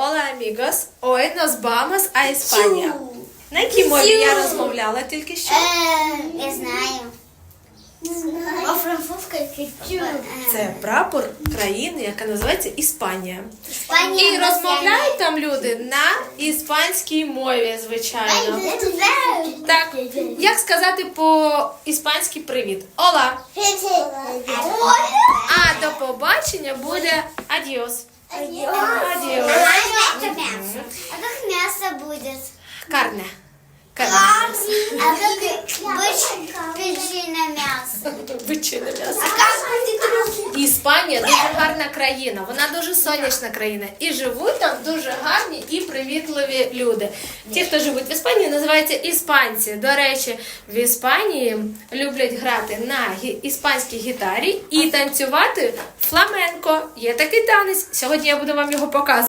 Hola amigos, hoy nos vamos a España. На якій мові я розмовляла тільки що? Е, Я знаю. А французька чуть-чуть. Це прапор країни, яка називається Іспанія. Іспанія І розмовляють там люди на іспанській мові, звичайно. Так, як сказати по-іспанськи привіт? Ола. А до побачення буде адіос. Адіос. Будет? Карне. А как мясо? Бичине м'ясо. Іспанія дуже гарна країна, вона дуже сонячна країна. І живуть там дуже гарні і привітливі люди. Ті, хто живуть в Іспанії, називаються іспанці. До речі, в Іспанії люблять грати на іспанській гітарі і танцювати фламенко. Є такий танець. Сьогодні я буду вам його показувати.